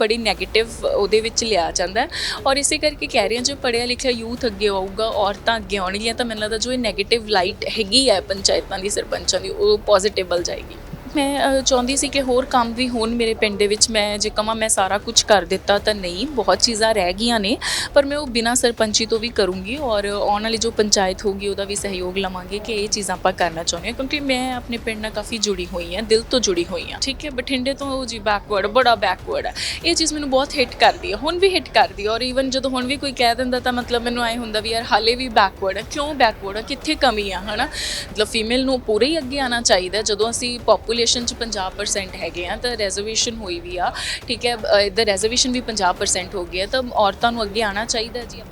ਬੜੀ 네ਗੇਟਿਵ ਉਹਦੇ ਵਿੱਚ ਲਿਆ ਜਾਂਦਾ ਔਰ ਇਸੇ ਕਰਕੇ ਕਹਿ ਰਹੀ ਹਾਂ, ਜੋ ਪੜ੍ਹਿਆ ਲਿਖਿਆ ਯੂਥ ਅੱਗੇ ਆਊਗਾ, ਔਰਤਾਂ ਅੱਗੇ ਆਉਣਗੀਆਂ, ਤਾਂ ਮੈਨੂੰ ਲੱਗਦਾ ਜੋ ਇਹ 네ਗੇਟਿਵ ਲਾਈਟ ਹੈਗੀ ਹੈ ਪੰਚਾਇਤਾਂ ਦੀ, ਸਰਪੰਚਾਂ ਦੀ, ਉਹ ਪੋਜ਼ਿਟਿਵ ਵੱਲ ਜਾਏਗੀ। ਮੈਂ ਚਾਹੁੰਦੀ ਸੀ ਕਿ ਹੋਰ ਕੰਮ ਵੀ ਹੋਣ ਮੇਰੇ ਪਿੰਡ ਦੇ ਵਿੱਚ। ਮੈਂ, ਜੇ ਕਹਾਂ ਮੈਂ ਸਾਰਾ ਕੁਝ ਕਰ ਦਿੱਤਾ ਤਾਂ ਨਹੀਂ, ਬਹੁਤ ਚੀਜ਼ਾਂ ਰਹਿ ਗਈਆਂ ਨੇ, ਪਰ ਮੈਂ ਉਹ ਬਿਨਾਂ ਸਰਪੰਚੀ ਤੋਂ ਵੀ ਕਰੂੰਗੀ ਔਰ ਆਉਣ ਵਾਲੀ ਜੋ ਪੰਚਾਇਤ ਹੋਗੀ ਉਹਦਾ ਵੀ ਸਹਿਯੋਗ ਲਵਾਂਗੇ ਕਿ ਇਹ ਚੀਜ਼ਾਂ ਆਪਾਂ ਕਰਨਾ ਚਾਹੁੰਦੇ ਹਾਂ, ਕਿਉਂਕਿ ਮੈਂ ਆਪਣੇ ਪਿੰਡ ਨਾਲ ਕਾਫੀ ਜੁੜੀ ਹੋਈ ਹਾਂ, ਦਿਲ ਤੋਂ ਜੁੜੀ ਹੋਈ ਹਾਂ, ਠੀਕ ਹੈ? ਬਠਿੰਡੇ ਤੋਂ ਉਹ ਜੀ ਬੈਕਵਰਡ ਬੜਾ ਬੈਕਵਰਡ ਹੈ। ਇਹ ਚੀਜ਼ ਮੈਨੂੰ ਬਹੁਤ ਹਿੱਟ ਕਰਦੀ ਹੈ, ਹੁਣ ਵੀ ਹਿੱਟ ਕਰਦੀ ਹੈ ਔਰ ਈਵਨ ਜਦੋਂ ਹੁਣ ਵੀ ਕੋਈ ਕਹਿ ਦਿੰਦਾ ਤਾਂ ਮਤਲਬ ਮੈਨੂੰ ਐ ਹੁੰਦਾ ਵੀ ਯਾਰ ਹਾਲੇ ਵੀ ਬੈਕਵਰਡ ਹੈ, ਕਿਉਂ ਬੈਕਵਰਡ ਹੈ, ਕਿੱਥੇ ਕਮੀ ਆ, ਹਨਾ? ਮਤਲਬ ਫੀਮੇਲ ਨੂੰ ਪੂਰੇ ਹੀ ਅੱਗੇ ਆਉਣਾ ਚਾਹੀਦਾ, ਜਦੋਂ ਅਸੀਂ ਪੋਪੂਲੇਸ਼ਨ ਚ 50% ਹੈਗੇ ਆ ਤਾਂ ਰਿਜ਼ਰਵੇਸ਼ਨ ਹੋਈ ਵੀ ਆ ਠੀਕ ਹੈ ਅ, ਇੱਧਰ ਰਿਜ਼ਰਵੇਸ਼ਨ ਵੀ 50% ਹੋ ਗਈ ਹੈ ਤਾਂ ਔਰਤਾਂ ਨੂੰ ਅੱਗੇ ਆਉਣਾ ਚਾਹੀਦਾ ਜੀ?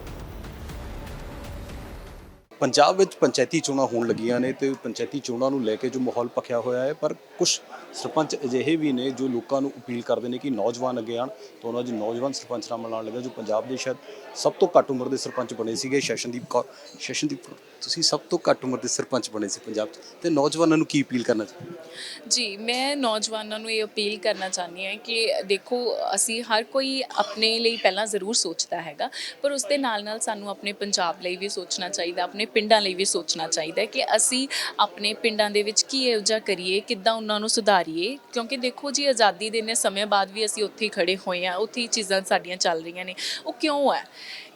ਪੰਜਾਬ ਵਿੱਚ ਪੰਚਾਇਤੀ ਚੋਣਾਂ ਹੋਣ ਲੱਗੀਆਂ ਨੇ ਤੇ ਪੰਚਾਇਤੀ ਚੋਣਾਂ ਨੂੰ ਲੈ ਕੇ ਜੋ ਮਾਹੌਲ ਪੱਖਿਆ ਹੋਇਆ ਹੈ ਪਰ ਕੁਝ ਸਰਪੰਚ ਅਜਿਹੇ ਵੀ ਨੇ ਜੋ ਲੋਕਾਂ ਨੂੰ ਅਪੀਲ ਕਰਦੇ ਨੇ ਕਿ ਨੌਜਵਾਨ ਅੱਗੇ ਆਣ ਤਾਂ ਉਹਨਾਂ 'ਚ ਨੌਜਵਾਨ ਸਰਪੰਚ ਨਾਲ ਨਾਲ ਲੱਗਾ ਜੋ ਪੰਜਾਬ ਦੇ ਸ਼ਾਇਦ ਸਭ ਤੋਂ ਘੱਟ ਉਮਰ ਦੇ ਸਰਪੰਚ ਬਣੇ ਸੀਗੇ ਸ਼ਸ਼ਨਦੀਪ ਕੌਰ ਸ਼ਸ਼ਨਦੀਪ ਕੌਰ, ਤੁਸੀਂ ਸਭ ਤੋਂ ਘੱਟ ਉਮਰ ਦੇ ਸਰਪੰਚ ਬਣੇ ਸੀ ਪੰਜਾਬ 'ਚ। ਤੇ ਨੌਜਵਾਨਾਂ ਨੂੰ ਕੀ ਅਪੀਲ ਕਰਨਾ ਚਾਹੁੰਦੇ ਜੀ ਮੈਂ ਨੌਜਵਾਨਾਂ ਨੂੰ ਇਹ ਅਪੀਲ ਕਰਨਾ ਚਾਹੁੰਦੀ ਹਾਂ ਕਿ ਦੇਖੋ ਅਸੀਂ ਹਰ ਕੋਈ ਆਪਣੇ ਲਈ ਪਹਿਲਾਂ ਜ਼ਰੂਰ ਸੋਚਦਾ ਹੈਗਾ ਪਰ ਉਸ ਦੇ ਨਾਲ ਨਾਲ ਸਾਨੂੰ ਆਪਣੇ ਪੰਜਾਬ ਲਈ ਵੀ ਸੋਚਣਾ ਚਾਹੀਦਾ ਆਪਣੇ ਪਿੰਡਾਂ ਲਈ ਵੀ ਸੋਚਣਾ ਚਾਹੀਦਾ ਹੈ ਕਿ ਅਸੀਂ ਆਪਣੇ ਪਿੰਡਾਂ ਦੇ ਵਿੱਚ ਕੀ ਇਹੋ ਜਿਹਾ ਕਰੀਏ, ਕਿੱਦਾਂ ਉਹਨਾਂ ਨੂੰ ਸੁਧਾਰੀਏ। ਕਿਉਂਕਿ ਦੇਖੋ ਜੀ, ਆਜ਼ਾਦੀ ਦੇ ਨੇ ਸਮੇਂ ਬਾਅਦ ਵੀ ਅਸੀਂ ਉੱਥੇ ਹੀ ਖੜੇ ਹੋਏ ਆ ਉੱਥੇ ਹੀ ਚੀਜ਼ਾਂ ਸਾਡੀਆਂ ਚੱਲ ਰਹੀਆਂ ਨੇ। ਉਹ ਕਿਉਂ ਹੈ?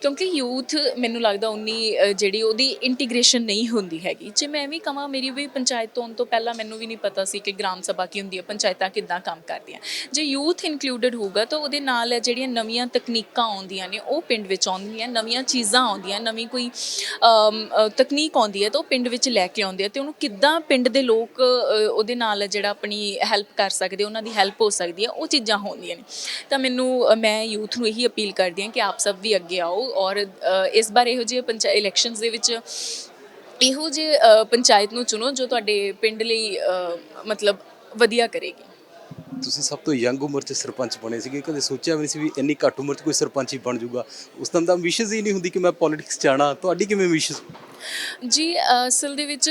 ਕਿਉਂਕਿ ਯੂਥ ਮੈਨੂੰ ਲੱਗਦਾ ਉਨੀ ਜਿਹੜੀ ਉਹਦੀ ਇੰਟੀਗ੍ਰੇਸ਼ਨ ਨਹੀਂ ਹੁੰਦੀ ਹੈਗੀ। ਜੇ ਮੈਂ ਵੀ ਕਹਾਂ ਮੇਰੀ ਵੀ ਪੰਚਾਇਤ ਤੋਂ ਆਉਣ ਤੋਂ ਪਹਿਲਾਂ ਮੈਨੂੰ ਵੀ ਨਹੀਂ ਪਤਾ ਸੀ ਕਿ ਗ੍ਰਾਮ ਸਭਾ ਕੀ ਹੁੰਦੀ ਹੈ, ਪੰਚਾਇਤਾਂ ਕਿੱਦਾਂ ਕੰਮ ਕਰਦੀਆਂ। ਜੇ ਯੂਥ ਇਨਕਲੂਡਡ ਹੋਊਗਾ ਤਾਂ ਉਹਦੇ ਨਾਲ ਜਿਹੜੀਆਂ ਨਵੀਆਂ ਤਕਨੀਕਾਂ ਆਉਂਦੀਆਂ ਨੇ, ਉਹ ਪਿੰਡ ਵਿੱਚ ਆਉਂਦੀਆਂ, ਨਵੀਆਂ ਚੀਜ਼ਾਂ ਆਉਂਦੀਆਂ, ਨਵੀਂ ਕੋਈ ਤਕਨੀਕ ਆਉਂਦੀ ਹੈ ਤਾਂ ਉਹ ਪਿੰਡ ਵਿੱਚ ਲੈ ਕੇ ਆਉਂਦੇ ਆ ਤੇ ਉਹਨੂੰ ਕਿੱਦਾਂ ਪਿੰਡ ਦੇ ਲੋਕ ਉਹਦੇ ਨਾਲ ਜਿਹੜਾ ਆਪਣੀ ਹੈਲਪ ਕਰ ਸਕਦੇ, ਉਹਨਾਂ ਦੀ ਹੈਲਪ ਹੋ ਸਕਦੀ ਹੈ, ਉਹ ਚੀਜ਼ਾਂ ਹੁੰਦੀਆਂ ਨੇ। ਤਾਂ ਮੈਨੂੰ ਮੈਂ ਯੂਥ ਨੂੰ ਇਹੀ ਅਪੀਲ ਕਰਦੀ ਹਾਂ ਕਿ ਆਪ ਸਭ ਵੀ ਅੱਗੇ ਆਓ ਔਰ ਇਸ ਵਾਰ ਇਹੋ ਜਿਹੇ ਪੰਚਾਇਤ ਇਲੈਕਸ਼ਨਸ ਦੇ ਵਿੱਚ ਇਹੋ ਜਿਹੇ ਪੰਚਾਇਤ ਨੂੰ ਚੁਣੋ ਜੋ ਤੁਹਾਡੇ ਪਿੰਡ ਲਈ ਮਤਲਬ ਵਧੀਆ ਕਰੇਗੀ। ਤੁਸੀਂ ਸਭ ਤੋਂ ਯੰਗ ਉਮਰ 'ਚ ਸਰਪੰਚ ਬਣੇ ਸੀਗੇ ਕਦੇ ਸੋਚਿਆ ਵੀ ਨਹੀਂ ਸੀ ਵੀ ਇੰਨੀ ਘੱਟ ਉਮਰ 'ਚ ਕੋਈ ਸਰਪੰਚ ਹੀ ਬਣ ਜਾਊਗਾ। ਉਸ ਟਾਈਮ ਤਾਂ ਵਿਸ਼ੇਸ ਹੀ ਨਹੀਂ ਹੁੰਦੀ ਕਿ ਮੈਂ ਪੋਲਿਟਿਕਸ ਆਣਾ ਤੁਹਾਡੀ ਕਿਵੇਂ ਵਿਸ਼ੇਸ ਜੀ ਅਸਲ ਦੇ ਵਿੱਚ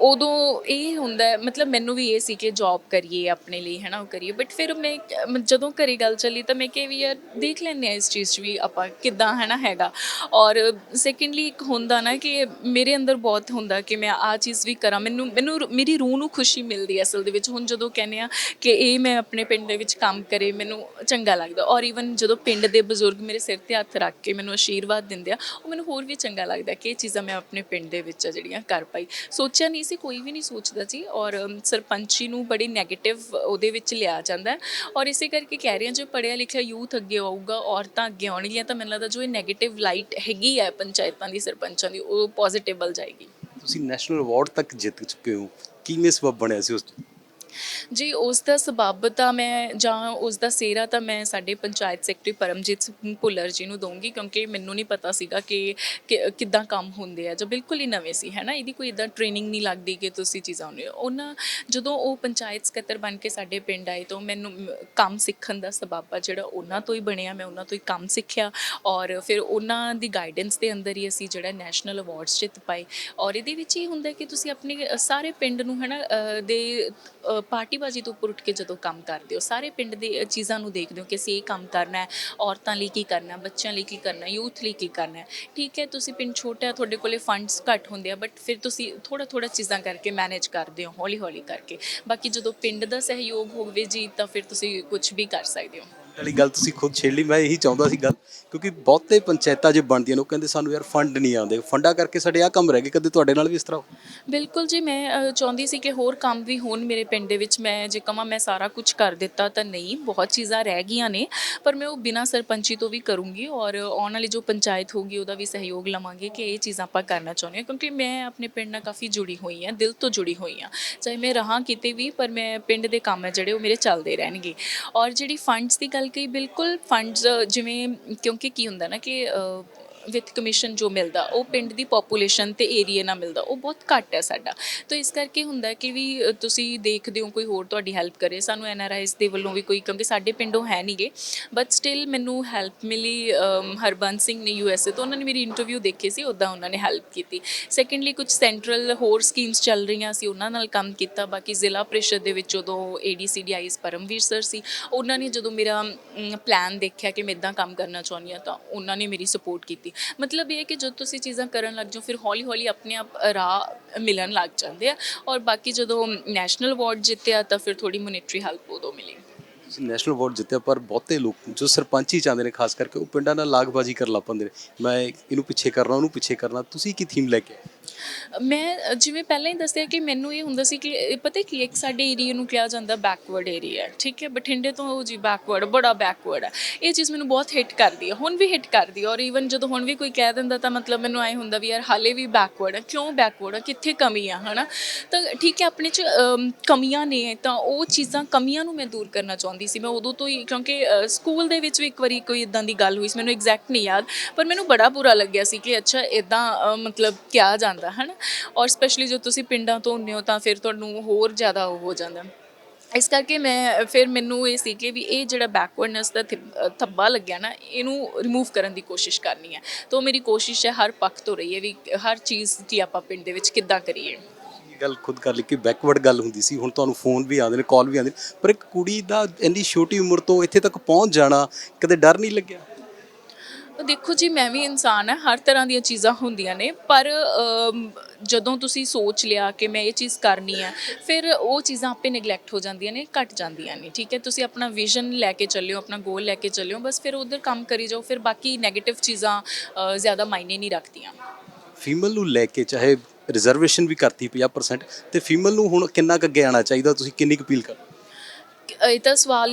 ਉਦੋਂ ਇਹ ਹੁੰਦਾ ਮਤਲਬ ਮੈਨੂੰ ਵੀ ਇਹ ਸੀ ਕਿ ਜੌਬ ਕਰੀਏ, ਆਪਣੇ ਲਈ ਹੈ ਨਾ ਉਹ ਕਰੀਏ। ਬਟ ਫਿਰ ਮੈਂ ਜਦੋਂ ਘਰੇ ਗੱਲ ਚੱਲੀ ਤਾਂ ਮੈਂ ਕਿਹਾ ਵੀ ਯਾਰ ਦੇਖ ਲੈਂਦੇ ਆ ਇਸ ਚੀਜ਼ 'ਚ ਵੀ ਆਪਾਂ ਕਿੱਦਾਂ ਹੈ ਨਾ ਹੈਗਾ। ਔਰ ਸੈਕੰਡਲੀ ਇੱਕ ਹੁੰਦਾ ਨਾ ਕਿ ਮੇਰੇ ਅੰਦਰ ਬਹੁਤ ਹੁੰਦਾ ਕਿ ਮੈਂ ਆ ਚੀਜ਼ ਵੀ ਕਰਾਂ। ਮੈਨੂੰ ਮੈਨੂੰ ਮੇਰੀ ਰੂਹ ਨੂੰ ਖੁਸ਼ੀ ਮਿਲਦੀ ਹੈ ਅਸਲ ਦੇ ਵਿੱਚ। ਹੁਣ ਜਦੋਂ ਕਹਿੰਦੇ ਆ ਕਿ ਇਹ ਮੈਂ ਆਪਣੇ ਪਿੰਡ ਦੇ ਵਿੱਚ ਕੰਮ ਕਰੇ, ਮੈਨੂੰ ਚੰਗਾ ਲੱਗਦਾ। ਔਰ ਈਵਨ ਜਦੋਂ ਪਿੰਡ ਦੇ ਬਜ਼ੁਰਗ ਮੇਰੇ ਸਿਰ ਤੇ ਹੱਥ ਰੱਖ ਕੇ ਮੈਨੂੰ ਆਸ਼ੀਰਵਾਦ ਦਿੰਦੇ ਆ, ਉਹ ਮੈਨੂੰ ਹੋਰ ਵੀ ਚੰਗਾ ਲੱਗਦਾ ਕਿ ਇਹ ਚੀਜ਼ਾਂ ਮੈਂ ਆਪਣੇ ਪਿੰਡ ਦੇ ਵਿੱਚ ਆ ਜਿਹੜੀਆਂ ਕਰ ਪਾਈ। ਸੋਚਿਆ ਨਹੀਂ ਸੀ, ਕੋਈ ਵੀ ਨਹੀਂ ਸੋਚਦਾ ਸੀ ਔਰ ਸਰਪੰਚੀ ਨੂੰ ਬੜੀ 네ਗੇਟਿਵ ਉਹਦੇ ਵਿੱਚ ਲਿਆ ਜਾਂਦਾ ਔਰ ਇਸੇ ਕਰਕੇ ਕਹਿ ਰਹੇ ਹਾਂ, ਜੋ ਪੜ੍ਹਿਆ ਲਿਖਿਆ ਯੂਥ ਅੱਗੇ ਆਊਗਾ, ਔਰਤਾਂ ਅੱਗੇ ਆਉਣਗੀਆਂ, ਤਾਂ ਮੈਨੂੰ ਲੱਗਦਾ ਜੋ ਇਹ 네ਗੇਟਿਵ ਲਾਈਟ ਹੈਗੀ ਹੈ ਪੰਚਾਇਤਾਂ ਦੀ, ਸਰਪੰਚਾਂ ਦੀ, ਉਹ ਪੋਜ਼ਿਟਿਵ ਵੱਲ ਜਾਏਗੀ। ਤੁਸੀਂ ਨੈਸ਼ਨਲ ਅਵਾਰਡ ਤੱਕ ਜਿੱਤ ਚੁੱਕੇ ਹੋ। ਕਿਵੇਂ ਸਬਬ ਬਣਿਆ ਸੀ ਉਸ ਜੀ, ਉਸ ਦਾ ਸਬਬ ਤਾਂ ਮੈਂ ਜਾਂ ਉਸ ਦਾ ਸਿਹਰਾ ਤਾਂ ਮੈਂ ਸਾਡੇ ਪੰਚਾਇਤ ਸੈਕਟਰੀ ਪਰਮਜੀਤ ਸਿੰਘ ਭੁੱਲਰ ਜੀ ਨੂੰ ਦਊਂਗੀ ਕਿਉਂਕਿ ਮੈਨੂੰ ਨਹੀਂ ਪਤਾ ਸੀਗਾ ਕਿ ਕਿੱਦਾਂ ਕੰਮ ਹੁੰਦੇ ਆ ਜੋ ਬਿਲਕੁਲ ਹੀ ਨਵੇਂ ਸੀ ਹੈ ਨਾ ਇਹਦੀ ਕੋਈ ਇਦਾਂ ਟ੍ਰੇਨਿੰਗ ਨਹੀਂ ਲੱਗਦੀ ਕਿ ਤੁਸੀਂ ਚੀਜ਼ਾਂ ਉਹਨੇ ਉਹਨਾਂ ਜਦੋਂ ਉਹ ਪੰਚਾਇਤ ਸਕੱਤਰ ਬਣ ਕੇ ਸਾਡੇ ਪਿੰਡ ਆਏ ਤਾਂ ਮੈਨੂੰ ਕੰਮ ਸਿੱਖਣ ਦਾ ਸਬਬ ਆ, ਜਿਹੜਾ ਉਹਨਾਂ ਤੋਂ ਹੀ ਬਣਿਆ, ਮੈਂ ਉਹਨਾਂ ਤੋਂ ਹੀ ਕੰਮ ਸਿੱਖਿਆ ਔਰ ਫਿਰ ਉਹਨਾਂ ਦੀ ਗਾਈਡੈਂਸ ਦੇ ਅੰਦਰ ਹੀ ਅਸੀਂ ਜਿਹੜਾ ਨੈਸ਼ਨਲ ਅਵਾਰਡਸ ਜਿੱਤ ਪਾਏ ਔਰ ਇਹਦੇ ਵਿੱਚ ਇਹ ਹੁੰਦਾ ਕਿ ਤੁਸੀਂ ਆਪਣੇ ਸਾਰੇ ਪਿੰਡ ਨੂੰ ਹੈ ਨਾ ਦੇ ਪਾਰਟੀਬਾਜ਼ੀ ਤੋਂ ਉੱਪਰ ਉੱਠ ਕੇ ਜਦੋਂ ਕੰਮ ਕਰਦੇ ਹੋ, ਸਾਰੇ ਪਿੰਡ ਦੇ ਚੀਜ਼ਾਂ ਨੂੰ ਦੇਖਦੇ ਹੋ ਕਿ ਅਸੀਂ ਇਹ ਕੰਮ ਕਰਨਾ ਹੈ, ਔਰਤਾਂ ਲਈ ਕੀ ਕਰਨਾ ਬੱਚਿਆਂ ਲਈ ਕੀ ਕਰਨਾ ਯੂਥ ਲਈ ਕੀ ਕਰਨਾ ਠੀਕ ਹੈ, ਤੁਸੀਂ ਪਿੰਡ ਛੋਟਾ ਤੁਹਾਡੇ ਕੋਲੇ ਫੰਡਸ ਘੱਟ ਹੁੰਦੇ ਆ ਬਟ ਫਿਰ ਤੁਸੀਂ ਥੋੜਾ ਥੋੜਾ ਚੀਜ਼ਾਂ ਕਰਕੇ ਮੈਨੇਜ ਕਰਦੇ ਹੋ ਹੌਲੀ ਹੌਲੀ ਕਰਕੇ। ਬਾਕੀ ਜਦੋਂ ਪਿੰਡ ਦਾ ਸਹਿਯੋਗ ਹੋਵੇ ਜੀ, ਤਾਂ ਫਿਰ ਤੁਸੀਂ ਕੁਝ ਵੀ ਕਰ ਸਕਦੇ ਹੋ। ਵਾਲੀ ਗੱਲ ਤੁਸੀਂ ਖੁਦ ਛੇੜ ਲਈ ਮੈਂ ਇਹੀ ਚਾਹੁੰਦਾ ਸੀ ਗੱਲ ਕਿਉਂਕਿ ਬਹੁਤੇ ਪੰਚਾਇਤਾਂ ਜੇ ਬਣਦੀਆਂ ਨੇ ਉਹ ਕਹਿੰਦੇ ਸਾਨੂੰ ਯਾਰ ਫੰਡ ਨਹੀਂ ਆਉਂਦੇ। ਫੰਡਾਂ ਕਰਕੇ ਸਾਡੇ ਆ ਕੰਮ ਰਹਿ ਗਏ ਕਦੇ ਤੁਹਾਡੇ ਨਾਲ ਵੀ ਇਸ ਤਰ੍ਹਾਂ ਬਿਲਕੁਲ ਜੀ ਮੈਂ ਅ, ਚਾਹੁੰਦੀ ਸੀ ਕਿ ਹੋਰ ਕੰਮ ਵੀ ਹੋਣ ਮੇਰੇ ਪਿੰਡ ਦੇ ਵਿੱਚ। ਮੈਂ ਜੇ ਕਹਾਂ ਮੈਂ ਸਾਰਾ ਕੁਝ ਕਰ ਦਿੱਤਾ ਤਾਂ ਨਹੀਂ ਬਹੁਤ ਚੀਜ਼ਾਂ ਰਹਿ ਗਈਆਂ ਨੇ ਪਰ ਮੈਂ ਉਹ ਬਿਨਾਂ ਸਰਪੰਚੀ ਤੋਂ ਵੀ ਕਰੂੰਗੀ ਔਰ ਆਉਣ ਵਾਲੀ ਜੋ ਪੰਚਾਇਤ ਹੋਗੀ ਉਹਦਾ ਵੀ ਸਹਿਯੋਗ ਲਵਾਂਗੇ ਕਿ ਇਹ ਚੀਜ਼ਾਂ ਆਪਾਂ ਕਰਨਾ ਚਾਹੁੰਦੇ ਹਾਂ। ਕਿਉਂਕਿ ਮੈਂ ਆਪਣੇ ਪਿੰਡ ਨਾਲ ਕਾਫੀ ਜੁੜੀ ਹੋਈ ਹਾਂ ਦਿਲ ਤੋਂ ਜੁੜੀ ਹੋਈ ਹਾਂ। ਚਾਹੇ ਮੈਂ ਰਹਾਂ ਕਿਤੇ ਵੀ ਪਰ ਮੈਂ ਪਿੰਡ ਦੇ ਕੰਮ ਹੈ ਜਿਹੜੇ ਉਹ ਮੇਰੇ ਚੱਲਦੇ ਰਹਿਣਗੇ। ਔਰ ਜਿਹੜੀ ਫੰਡਸ ਦੀ ਗੱਲ ਕਹੀ ਬਿਲਕੁਲ ਫੰਡਸ ਜਿਵੇਂ ਕਿਉਂਕਿ ਕੀ ਹੁੰਦਾ ਨਾ ਕਿ ਅ, ਕਮਿਸ਼ਨ ਜੋ ਮਿਲਦਾ ਉਹ ਪਿੰਡ ਦੀ ਪੋਪੂਲੇਸ਼ਨ ਤੇ ਏਰੀਆ ਨਾਲ ਮਿਲਦਾ ਉਹ ਬਹੁਤ ਘੱਟ ਹੈ ਸਾਡਾ। ਤਾਂ ਇਸ ਕਰਕੇ ਹੁੰਦਾ ਕਿ ਵੀ ਤੁਸੀਂ ਦੇਖਦੇ ਹੋ ਕੋਈ ਹੋਰ ਤੁਹਾਡੀ ਹੈਲਪ ਕਰੇ। ਸਾਨੂੰ ਐਨ ਆਰ ਆਈਜ਼ ਦੇ ਵੱਲੋਂ ਵੀ ਕੋਈ ਕਿਉਂਕਿ ਸਾਡੇ ਪਿੰਡੋਂ ਹੈ ਨਹੀਂਗੇ। ਬਟ ਸਟਿਲ ਮੈਨੂੰ ਹੈਲਪ ਮਿਲੀ ਹਰਬੰਸ ਸਿੰਘ ਨੇ ਯੂ ਐਸ ਏ ਤੋਂ। ਉਹਨਾਂ ਨੇ ਮੇਰੀ ਇੰਟਰਵਿਊ ਦੇਖੀ ਸੀ ਉੱਦਾਂ ਉਹਨਾਂ ਨੇ ਹੈਲਪ ਕੀਤੀ। ਸੈਕੰਡਲੀ ਕੁਝ ਸੈਂਟਰਲ ਹੋਰ ਸਕੀਮਸ ਚੱਲ ਰਹੀਆਂ ਸੀ ਉਹਨਾਂ ਨਾਲ ਕੰਮ ਕੀਤਾ। ਬਾਕੀ ਜ਼ਿਲ੍ਹਾ ਪ੍ਰੀਸ਼ਦ ਦੇ ਵਿੱਚ ਉਦੋਂ ਏਡੀਸੀਡੀਆਈਸ ਪਰਮਵੀਰ ਸਰ ਸੀ ਉਹਨਾਂ ਨੇ ਜਦੋਂ ਮੇਰਾ ਪਲਾਨ ਦੇਖਿਆ ਕਿ ਮੈਂ ਇਦਾਂ ਕੰਮ ਕਰਨਾ ਚਾਹੁੰਦੀ ਹਾਂ ਤਾਂ ਉਹਨਾਂ ਨੇ ਮੇਰੀ ਸਪੋਰਟ ਕੀਤੀ। ਮਤਲਬ ਇਹ ਹੈ ਕਿ ਜਦੋਂ ਤੁਸੀਂ ਚੀਜ਼ਾਂ ਕਰਨ ਲੱਗ ਜਾਓ, ਫਿਰ ਹੌਲੀ ਹੌਲੀ ਆਪਣੇ ਆਪ ਰਾਹ ਮਿਲਣ ਲੱਗ ਜਾਂਦੇ ਆ ਔਰ ਬਾਕੀ ਜਦੋਂ ਨੈਸ਼ਨਲ ਅਵਾਰਡ ਜਿੱਤਿਆ ਤਾਂ ਫਿਰ ਥੋੜੀ ਮੋਨਿਟਰੀ ਹੈਲਪ ਉਦੋਂ ਮਿਲੀ ਨੈਸ਼ਨਲ ਅਵਾਰਡ ਜਿੱਤਿਆ, ਪਰ ਬਹੁਤੇ ਲੋਕ, ਜੋ ਸਰਪੰਚ ਹੀ ਚਾਹੁੰਦੇ ਨੇ, ਖਾਸ ਕਰਕੇ ਉਹ ਪਿੰਡਾਂ ਨਾਲ ਲਾਗਬਾਜ਼ੀ ਕਰ ਲਾਪੰਦੇ ਨੇ ਮੈਂ ਇਹਨੂੰ ਪਿੱਛੇ ਕਰਨਾ, ਉਹਨੂੰ ਪਿੱਛੇ ਕਰਨਾ, ਤੁਸੀਂ ਕੀ ਥੀਮ ਲੈ ਕੇ ਆਏ? ਮੈਂ ਜਿਵੇਂ ਪਹਿਲਾਂ ਹੀ ਦੱਸਿਆ ਕਿ ਮੈਨੂੰ ਇਹ ਹੁੰਦਾ ਸੀ ਕਿ ਇਹ ਪਤਾ ਕੀ ਹੈ, ਇੱਕ ਸਾਡੇ ਏਰੀਆ ਨੂੰ ਕਿਹਾ ਜਾਂਦਾ ਬੈਕਵਰਡ ਏਰੀਆ ਠੀਕ ਹੈ? ਬਠਿੰਡੇ ਤੋਂ ਉਹ ਜੀ ਬੈਕਵਰਡ ਬੜਾ ਬੈਕਵਰਡ ਹੈ ਇਹ ਚੀਜ਼ ਮੈਨੂੰ ਬਹੁਤ ਹਿੱਟ ਕਰਦੀ ਹੈ ਹੁਣ ਵੀ ਹਿੱਟ ਕਰਦੀ ਹੈ ਔਰ ਈਵਨ ਜਦੋਂ ਹੁਣ ਵੀ ਕੋਈ ਕਹਿ ਦਿੰਦਾ ਤਾਂ ਮਤਲਬ ਮੈਨੂੰ ਐ ਹੁੰਦਾ ਵੀ ਯਾਰ ਹਾਲੇ ਵੀ ਬੈਕਵਰਡ ਹੈ ਕਿਉਂ ਬੈਕਵਰਡ ਹੈ ਕਿੱਥੇ ਕਮੀ ਆ ਹਨਾ? ਤਾਂ ਠੀਕ ਹੈ ਆਪਣੇ ਚ ਕਮੀਆਂ ਨੇ ਤਾਂ ਉਹ ਚੀਜ਼ਾਂ ਕਮੀਆਂ ਨੂੰ ਮੈਂ ਦੂਰ ਕਰਨਾ ਚਾਹੁੰਦੀ ਸੀ। ਮੈਂ ਉਦੋਂ ਤੋਂ ਹੀ ਕਿਉਂਕਿ ਸਕੂਲ ਦੇ ਵਿੱਚ ਵੀ ਇੱਕ ਵਾਰੀ ਕੋਈ ਇਦਾਂ ਦੀ ਗੱਲ ਹੋਈ ਸੀ ਮੈਨੂੰ ਐਗਜ਼ੈਕਟ ਨਹੀਂ ਯਾਦ ਪਰ ਮੈਨੂੰ ਬੜਾ ਬੁਰਾ ਲੱਗਿਆ ਸੀ ਕਿ ਅੱਛਾ ਇਦਾਂ ਮਤਲਬ ਕਿਹਾ ਜਾਂਦਾ ਹੈ ਨਾ ਔਰ ਸਪੈਸ਼ਲੀ ਜੋ ਤੁਸੀਂ ਪਿੰਡਾਂ ਤੋਂ ਹੁੰਦੇ ਹੋ ਤਾਂ ਫਿਰ ਤੁਹਾਨੂੰ ਹੋਰ ਜ਼ਿਆਦਾ ਉਹ ਹੋ ਜਾਂਦਾ। ਇਸ ਕਰਕੇ ਮੈਂ, ਫਿਰ ਮੈਨੂੰ ਇਹ ਸੀ ਕਿ ਵੀ ਇਹ ਜਿਹੜਾ ਬੈਕਵਰਡਨੈਸ ਦਾ ਥੱਬਾ ਲੱਗਿਆ ਨਾ, ਇਹਨੂੰ ਰਿਮੂਵ ਕਰਨ ਦੀ ਕੋਸ਼ਿਸ਼ ਕਰਨੀ ਹੈ। ਤਾਂ ਉਹ ਮੇਰੀ ਕੋਸ਼ਿਸ਼ ਹੈ ਹਰ ਪੱਖ ਤੋਂ ਰਹੀ ਹੈ ਵੀ ਹਰ ਚੀਜ਼ ਦੀ ਆਪਾਂ ਪਿੰਡ ਦੇ ਵਿੱਚ ਕਿੱਦਾਂ ਕਰੀਏ। ਗੱਲ ਖੁਦ ਕਰ ਲਈ ਕਿ ਬੈਕਵਰਡ ਗੱਲ ਹੁੰਦੀ ਸੀ, ਹੁਣ ਤੁਹਾਨੂੰ ਫੋਨ ਵੀ ਆਉਂਦੇ ਨੇ ਕਾਲ ਵੀ ਆਉਂਦੇ ਨੇ। ਪਰ ਇੱਕ ਕੁੜੀ ਦਾ ਇੰਨੀ ਛੋਟੀ ਉਮਰ ਤੋਂ ਇੱਥੇ ਤੱਕ ਪਹੁੰਚ ਜਾਣਾ, ਕਦੇ ਡਰ ਨਹੀਂ ਲੱਗਿਆ? ਦੇਖੋ ਜੀ ਮੈਂ ਵੀ ਇਨਸਾਨ ਹਾਂ ਹਰ ਤਰ੍ਹਾਂ ਦੀਆਂ ਚੀਜ਼ਾਂ ਹੁੰਦੀਆਂ ਨੇ ਪਰ ਅਮ, ਜਦੋਂ ਤੁਸੀਂ ਸੋਚ ਲਿਆ ਕਿ ਮੈਂ ਇਹ ਚੀਜ਼ ਕਰਨੀ ਹੈ ਫਿਰ ਉਹ ਚੀਜ਼ਾਂ ਆਪੇ ਨੈਗਲੈਕਟ ਹੋ ਜਾਂਦੀਆਂ ਨੇ ਘਟ ਜਾਂਦੀਆਂ ਨੇ ਠੀਕ ਹੈ? ਤੁਸੀਂ ਆਪਣਾ ਵਿਜ਼ਨ ਲੈ ਕੇ ਚੱਲਿਓ ਆਪਣਾ ਗੋਲ ਲੈ ਕੇ ਚੱਲਿਓ ਬਸ ਫਿਰ ਉਧਰ ਕੰਮ ਕਰੀ ਜਾਓ ਫਿਰ ਬਾਕੀ 네ਗੇਟਿਵ ਚੀਜ਼ਾਂ ਅ, ਜ਼ਿਆਦਾ ਮਾਇਨੇ ਨਹੀਂ ਰੱਖਦੀਆਂ। ਫੀਮੇਲ ਨੂੰ ਲੈ ਕੇ ਚਾਹੇ ਰਿਜ਼ਰਵੇਸ਼ਨ ਵੀ ਕਰਤੀ 50% ਤੇ ਫੀਮੇਲ ਨੂੰ ਹੁਣ ਕਿੰਨਾ ਕੁ ਅੱਗੇ ਆਉਣਾ ਚਾਹੀਦਾ ਤੁਸੀਂ ਕਿੰਨੀ ਕੁ ਅਪੀਲ ਕਰ ਇਹ ਤਾਂ ਸਵਾਲ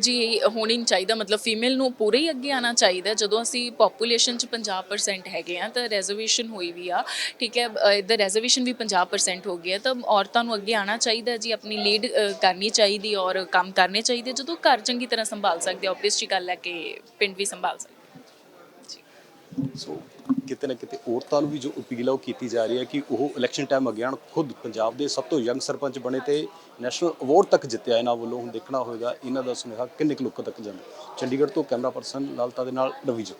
ਜੀ ਹੋਣੀ ਨਹੀਂ ਚਾਹੀਦਾ। ਮਤਲਬ ਫੀਮੇਲ ਨੂੰ ਪੂਰੇ ਹੀ ਅੱਗੇ ਆਉਣਾ ਚਾਹੀਦਾ ਜਦੋਂ ਅਸੀਂ ਪੋਪੂਲੇਸ਼ਨ ਚ 50% ਹੈਗੇ ਆ ਤਾਂ ਰਿਜ਼ਰਵੇਸ਼ਨ ਹੋਈ ਵੀ ਆ। ਠੀਕ ਹੈ ਅ, ਇੱਧਰ ਰਿਜ਼ਰਵੇਸ਼ਨ ਵੀ 50% ਹੋ ਗਈ ਹੈ ਤਾਂ ਔਰਤਾਂ ਨੂੰ ਅੱਗੇ ਆਉਣਾ ਚਾਹੀਦਾ ਜੀ ਆਪਣੀ ਲੀਡ ਕਰਨੀ ਚਾਹੀਦੀ ਔਰ ਕੰਮ ਕਰਨੇ ਚਾਹੀਦੇ ਜਦੋਂ ਘਰ ਚੰਗੀ ਤਰ੍ਹਾਂ ਸੰਭਾਲ ਸਕਦੇ ਆਬਵੀਅਸ ਜੀ ਗੱਲ ਹੈ ਕਿ ਪਿੰਡ ਵੀ ਸੰਭਾਲ ਸਕਦੇ ਸੋ ਕਿਤੇ ਨਾ ਕਿਤੇ ਔਰਤਾਂ ਨੂੰ ਵੀ ਜੋ ਅਪੀਲ ਆ ਉਹ ਕੀਤੀ ਜਾ ਰਹੀ ਹੈ ਕਿ ਉਹ ਇਲੈਕਸ਼ਨ ਟਾਈਮ ਅਗਿਆਨ ਖੁਦ ਪੰਜਾਬ ਦੇ ਸਭ ਤੋਂ ਯੰਗ ਸਰਪੰਚ ਬਣੇ ਤੇ ਨੈਸ਼ਨਲ ਅਵਾਰਡ ਤੱਕ ਜਿੱਤਿਆ ਇਹਨਾਂ ਵੱਲੋਂ। ਹੁਣ ਦੇਖਣਾ ਹੋਏਗਾ, ਇਹਨਾਂ ਦਾ ਸੁਨੇਹਾ ਕਿੰਨੇ ਕੁ ਲੋਕਾਂ ਤੱਕ ਜਾਂਦਾ। ਚੰਡੀਗੜ੍ਹ ਤੋਂ ਕੈਮਰਾ ਪਰਸਨ ਲਾਲਤਾ ਦੇ ਨਾਲ ਰਵੀ ਰਵੀਜੋ